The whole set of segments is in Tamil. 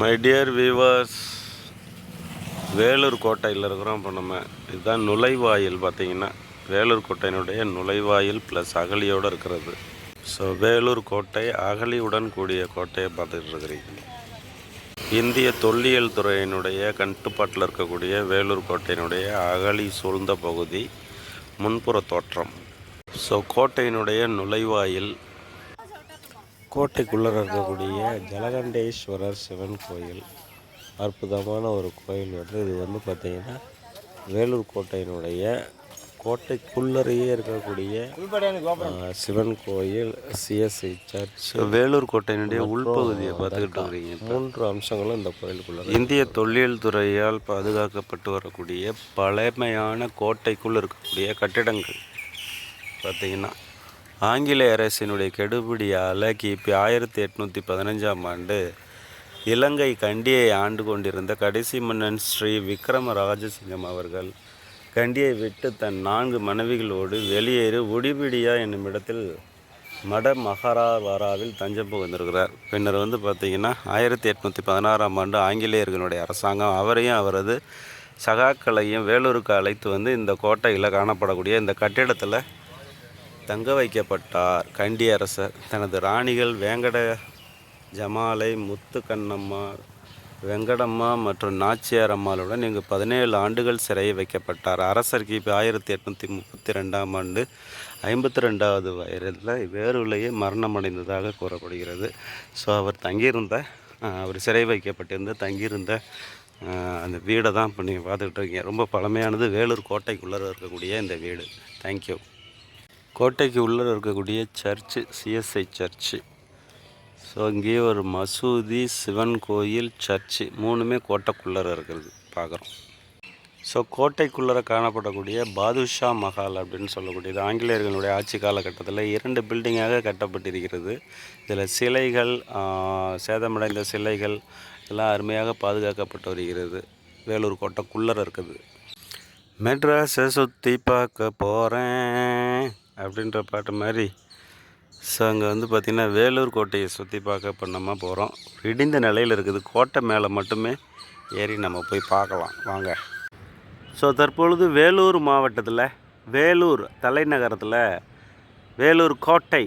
மை டியர் வியூவர்ஸ் வேலூர் கோட்டையில் இருக்கிறோம். இப்போ நம்ம இதுதான் நுழைவாயில் பார்த்தீங்கன்னா வேலூர் கோட்டையினுடைய நுழைவாயில் ப்ளஸ் அகலியோடு இருக்கிறது. ஸோ வேலூர் கோட்டை அகலியுடன் கூடிய கோட்டையை பார்த்துட்டு இருக்கிறீங்க. இந்திய தொல்லியல் துறையினுடைய கட்டுப்பாட்டில் இருக்கக்கூடிய வேலூர் கோட்டையினுடைய அகழி சூழ்ந்த பகுதி முன்புற தோற்றம். ஸோ கோட்டையினுடைய நுழைவாயில் கோட்டைக்குள்ளே இருக்கக்கூடிய ஜலகண்டேஸ்வரர் சிவன் கோயில். அற்புதமான ஒரு கோயில் வந்து இது வந்து பார்த்திங்கன்னா வேலூர் கோட்டையினுடைய கோட்டைக்குள்ளறையே இருக்கக்கூடிய சிவன் கோயில் சிஎஸ்ஐ சர்ச் வேலூர் கோட்டையினுடைய உள்பகுதியை பார்த்துக்கிட்டு இருக்கிறீங்க மூன்று அம்சங்களும் இந்த கோயிலுக்குள்ள இந்திய தொல்லியல் துறையால் பாதுகாக்கப்பட்டு வரக்கூடிய பழமையான கோட்டைக்குள் இருக்கக்கூடிய கட்டிடங்கள் பார்த்தீங்கன்னா ஆங்கிலேய அரசினுடைய கெடுபிடியால் கிபி ஆயிரத்தி எட்நூற்றி பதினஞ்சாம் ஆண்டு இலங்கை கண்டியை ஆண்டு கொண்டிருந்த கடைசி மன்னன் ஸ்ரீ விக்ரம ராஜசிங்கம் அவர்கள் கண்டியை விட்டு தன் நான்கு மனைவிகளோடு வெளியேறி உடிபிடியா என்னும் இடத்தில் மட மகாராவாராவில் தஞ்சம் புகுந்திருக்கிறார். பின்னர் வந்து பார்த்திங்கன்னா ஆயிரத்தி எட்நூற்றி பதினாறாம் ஆண்டு ஆங்கிலேயர்களுடைய அரசாங்கம் அவரையும் அவரது சகாக்களையும் வேலூருக்கு அழைத்து வந்து இந்த கோட்டையில் காணப்படக்கூடிய இந்த கட்டிடத்தில் தங்க வைக்கப்பட்டார் கண்டி அரசர் தனது ராணிகள் வேங்கட ஜமாலை முத்து கண்ணம்மா வெங்கடம்மா மற்றும் நாச்சியார் அம்மாளுடன் இங்கு பதினேழு ஆண்டுகள் சிறையை வைக்கப்பட்டார். அரசர் கிபி ஆயிரத்தி எட்நூற்றி முப்பத்தி ரெண்டாம் ஆண்டு ஐம்பத்தி ரெண்டாவது வயதில் வேறுலையே மரணமடைந்ததாக கூறப்படுகிறது. ஸோ அவர் தங்கியிருந்த அவர் சிறை வைக்கப்பட்டிருந்த தங்கியிருந்த அந்த வீடை தான் இப்போ நீங்கள் பார்த்துக்கிட்டு இருக்கீங்க. ரொம்ப பழமையானது வேலூர் கோட்டைக்குள்ளே இருக்கக்கூடிய இந்த வீடு. தேங்க்யூ கோட்டைக்கு உள்ளே இருக்கக்கூடிய சர்ச்சு சிஎஸ்ஐ சர்ச்சு. ஸோ இங்கேயே ஒரு மசூதி சிவன் கோயில் சர்ச்சு மூணுமே கோட்டைக்குள்ளே இருக்கிறது பார்க்குறோம். ஸோ கோட்டைக்குள்ளே காணப்படக்கூடிய பாதுஷா மஹால் அப்படின்னு சொல்லக்கூடியது ஆங்கிலேயர்களுடைய ஆட்சி காலகட்டத்தில் இரண்டு பில்டிங்காக கட்டப்பட்டிருக்கிறது. இதில் சிலைகள் சேதமடைந்த சிலைகள் எல்லாம் அருமையாக பாதுகாக்கப்பட்டு வருகிறது வேலூர் கோட்டைக்குள்ளே இருக்குது. மெட்ராஸை சுற்றி பார்க்க போகிறேன் அப்படின்ற பாட்டு மாதிரி. ஸோ அங்கே வந்து பார்த்திங்கன்னா வேலூர் கோட்டையை சுற்றி பார்க்க இப்போ நம்ம போகிறோம் இடிந்த நிலையில் இருக்குது. கோட்டை மேலே மட்டுமே ஏறி நம்ம போய் பார்க்கலாம். வாங்க. ஸோ தற்பொழுது வேலூர் மாவட்டத்தில் வேலூர் தலைநகரத்தில் வேலூர் கோட்டை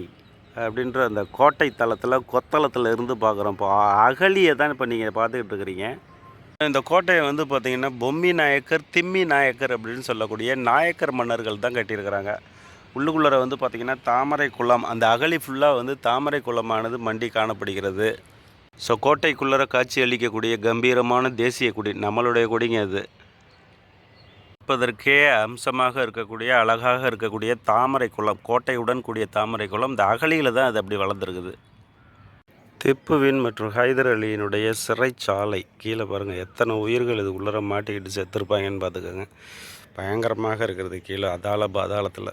அப்படின்ற அந்த கோட்டை தளத்தில் கொத்தளத்தில் இருந்து பார்க்குறோம். இப்போ அகலியை தான் இப்போ நீங்கள் பார்த்துக்கிட்டு இருக்கிறீங்க. இந்த கோட்டையை வந்து பார்த்திங்கன்னா பொம்மி நாயக்கர் திம்மி நாயக்கர் அப்படின்னு சொல்லக்கூடிய நாயக்கர் மன்னர்கள் தான் கட்டியிருக்கிறாங்க. உள்ளுக்குள்ளே வந்து பார்த்திங்கன்னா தாமரை குளம் அந்த அகழி ஃபுல்லாக வந்து தாமரை குளமானது மண்டி காணப்படுகிறது. ஸோ கோட்டைக்குள்ளர காட்சி அளிக்கக்கூடிய கம்பீரமான தேசிய கொடி நம்மளுடைய கொடிங்க அது. பார்ப்பதற்கே அம்சமாக இருக்கக்கூடிய அழகாக இருக்கக்கூடிய தாமரை குளம் கோட்டையுடன் கூடிய தாமரை குளம் இந்த அகழியில் தான் அது அப்படி வளர்ந்துருக்குது. திப்புவின் மற்றும் ஹைதர் அலியினுடைய சிறைச்சாலை கீழே பாருங்கள் எத்தனை உயிர்கள் இது உள்ளர மாட்டிக்கிட்டு செத்துருப்பாங்கன்னு பார்த்துக்கோங்க. பயங்கரமாக இருக்கிறது கீழே அதால பாதாளத்தில்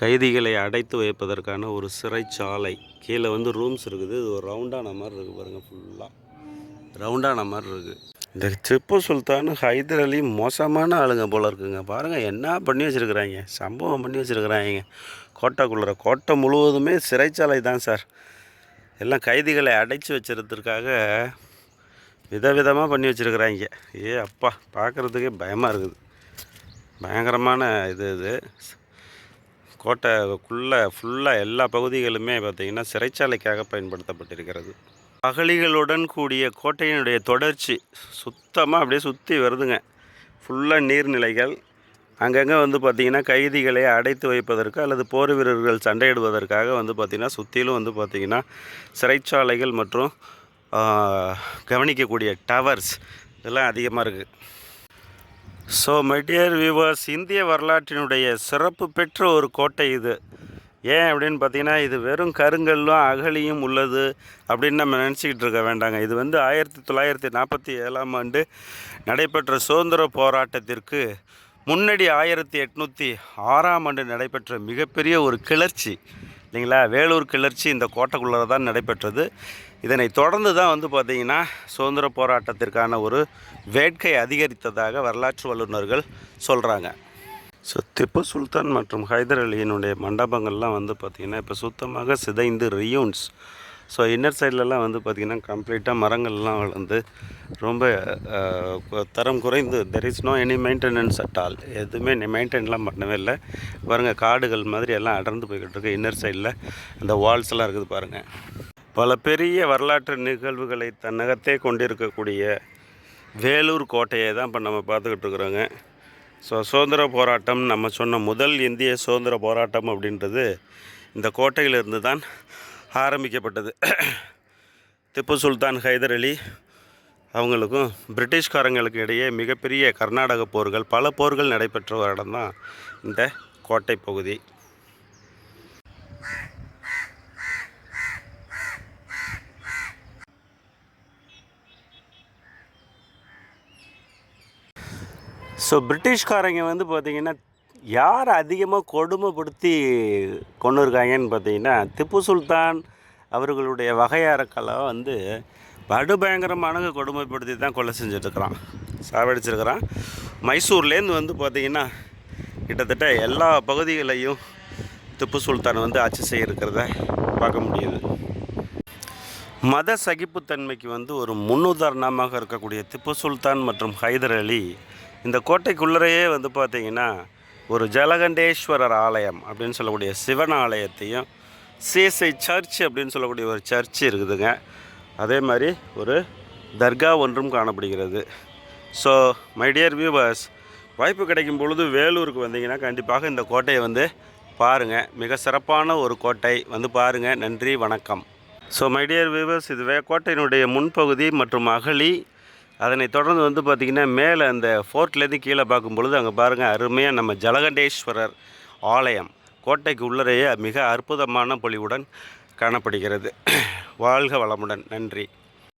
கைதிகளை அடைத்து வைப்பதற்கான ஒரு சிறைச்சாலை. கீழே வந்து ரூம்ஸ் இருக்குது. இது ஒரு ரவுண்டான மாதிரி இருக்குது பாருங்கள் ஃபுல்லாக ரவுண்டான மாதிரி இருக்குது இந்த திப்பு சுல்தான் ஹைதர் அலி மோசமான ஆளுங்க போல இருக்குங்க. பாருங்கள் என்ன பண்ணி வச்சுருக்குறாங்க? சம்பவம் பண்ணி வச்சுருக்குறாங்க. கோட்டைக்குள்ளே கோட்டை முழுவதுமே சிறைச்சாலை தான் சார். எல்லாம் கைதிகளை அடைச்சி வச்சிருக்கிறதுக்காக விதவிதமாக பண்ணி வச்சுருக்குறாங்க. ஏ அப்பா பார்க்குறதுக்கே பயமாக இருக்குது. பயங்கரமான இது இது. கோட்டைக்குள்ளே ஃபுல்லாக எல்லா பகுதிகளுமே பார்த்திங்கன்னா சிறைச்சாலைக்காக பயன்படுத்தப்பட்டிருக்கிறது. பகலிகளுடன் கூடிய கோட்டையினுடைய தொடர்ச்சி சுத்தமாக அப்படியே சுற்றி வருதுங்க. ஃபுல்லாக நீர்நிலைகள். அங்கங்கே வந்து பார்த்திங்கன்னா கைதிகளை அடைத்து வைப்பதற்கு அல்லது போர் வீரர்கள் சண்டையிடுவதற்காக வந்து பார்த்திங்கன்னா சுற்றிலும் வந்து பார்த்திங்கன்னா சிறைச்சாலைகள் மற்றும் கவனிக்கக்கூடிய டவர்ஸ் இதெல்லாம் அதிகமாக இருக்குது ஸோ மைடியர் வியூவர்ஸ் இந்திய வரலாற்றினுடைய சிறப்பு பெற்ற ஒரு கோட்டை இது. ஏன் அப்படின்னு பார்த்தீங்கன்னா இது வெறும் கருங்கல்லும் அகலியும் உள்ளது அப்படின்னு நம்ம நினச்சிக்கிட்டு இருக்க வேண்டாங்க. இது வந்து ஆயிரத்தி தொள்ளாயிரத்தி நாற்பத்தி ஏழாம் ஆண்டு நடைபெற்ற சுதந்திர போராட்டத்திற்கு முன்னாடி ஆயிரத்தி எட்நூற்றி ஆறாம் ஆண்டு நடைபெற்ற மிகப்பெரிய ஒரு கிளர்ச்சி. இல்லைங்களா? வேலூர் கிளர்ச்சி இந்த கோட்டைக்குள்ளே தான் நடைபெற்றது. இதனை தொடர்ந்து தான் வந்து பார்த்திங்கன்னா சுதந்திர போராட்டத்திற்கான ஒரு வேட்கை அதிகரித்ததாக வரலாற்று வல்லுநர்கள் சொல்கிறாங்க ஸோ திப்பு சுல்தான் மற்றும் ஹைதர் அலியினுடைய மண்டபங்கள்லாம் வந்து பார்த்திங்கன்னா இப்போ சுத்தமாக சிதைந்து ரியூன்ஸ் ஸோ இன்னர் சைட்லலாம் வந்து பார்த்திங்கன்னா கம்ப்ளீட்டாக மரங்கள்லாம் வளர்ந்து ரொம்ப தரம் குறைந்து there is no any maintenance at all எதுவுமே மெயின்டைன்லாம் பண்ணவே இல்லை. பாருங்கள் காடுகள் மாதிரி எல்லாம் அடர்ந்து போய்கிட்டு இருக்கு. இன்னர் சைடில் அந்த வால்ஸ்லாம் இருக்குது பாருங்கள் பல பெரிய வரலாற்று நிகழ்வுகளை தன்னகத்தே கொண்டிருக்கக்கூடிய வேலூர் கோட்டையை தான் இப்போ நம்ம பார்த்துக்கிட்டு இருக்கிறோங்க. ஸோ சுதந்திர போராட்டம் நம்ம சொன்ன முதல் இந்திய சுதந்திர போராட்டம் அப்படின்றது இந்த கோட்டையிலிருந்து தான் ஆரம்பிக்கப்பட்டது. திப்பு சுல்தான் ஹைதர் அலி அவங்களுக்கும் பிரிட்டிஷ்காரங்களுக்கு இடையே மிகப்பெரிய கர்நாடக போர்கள் பல போர்கள் நடைபெற்ற ஒரு இடம் தான் இந்த கோட்டை பகுதி. ஸோ பிரிட்டிஷ்காரங்க வந்து பார்த்திங்கன்னா யார் அதிகமாக கொடுமைப்படுத்தி கொண்டு இருக்காங்கன்னு பார்த்தீங்கன்னா திப்பு சுல்தான் அவர்களுடைய வகையாரக்கெல்லாம் வந்து படுபயங்கரமான கொடுமைப்படுத்தி தான் கொலை செஞ்சுட்ருக்கிறான். சாவடிச்சிருக்கிறான். மைசூர்லேருந்து வந்து பார்த்திங்கன்னா கிட்டத்தட்ட எல்லா பகுதிகளையும் திப்பு சுல்தான் வந்து ஆட்சி செய்யிருக்கிறத பார்க்க முடியுது. மத சகிப்புத்தன்மைக்கு வந்து ஒரு முன்னுதாரணமாக இருக்கக்கூடிய திப்பு சுல்தான் மற்றும் ஹைதர் அலி இந்த கோட்டைக்குள்ளரையே வந்து பார்த்திங்கன்னா ஒரு ஜலகண்டேஸ்வரர் ஆலயம் அப்படின்னு சொல்லக்கூடிய சிவன் ஆலயத்தையும் சிஎஸ்ஐ சர்ச் அப்படின்னு சொல்லக்கூடிய ஒரு சர்ச் இருக்குதுங்க. அதே மாதிரி ஒரு தர்கா ஒன்றும் காணப்படுகிறது. ஸோ மை டியர் வியூவர்ஸ் வாய்ப்பு கிடைக்கும் பொழுது வேலூருக்கு வந்தீங்கன்னா கண்டிப்பாக இந்த கோட்டையை வந்து பாருங்கள் மிக சிறப்பான ஒரு கோட்டை வந்து பாருங்கள் நன்றி வணக்கம். ஸோ மை டியர் வியூவர்ஸ் இதுவே கோட்டையினுடைய முன்பகுதி மற்றும் அகழி அதனை தொடர்ந்து வந்து பார்த்திங்கன்னா மேலே அந்த ஃபோர்ட்லேருந்து கீழே பார்க்கும் பொழுது அங்கே பாருங்கள் அருமையாக நம்ம ஜலகண்டேஸ்வரர் ஆலயம் கோட்டைக்கு உள்ளரையே மிக அற்புதமான பொலிவுடன் காணப்படுகிறது. வாழ்க வளமுடன். நன்றி.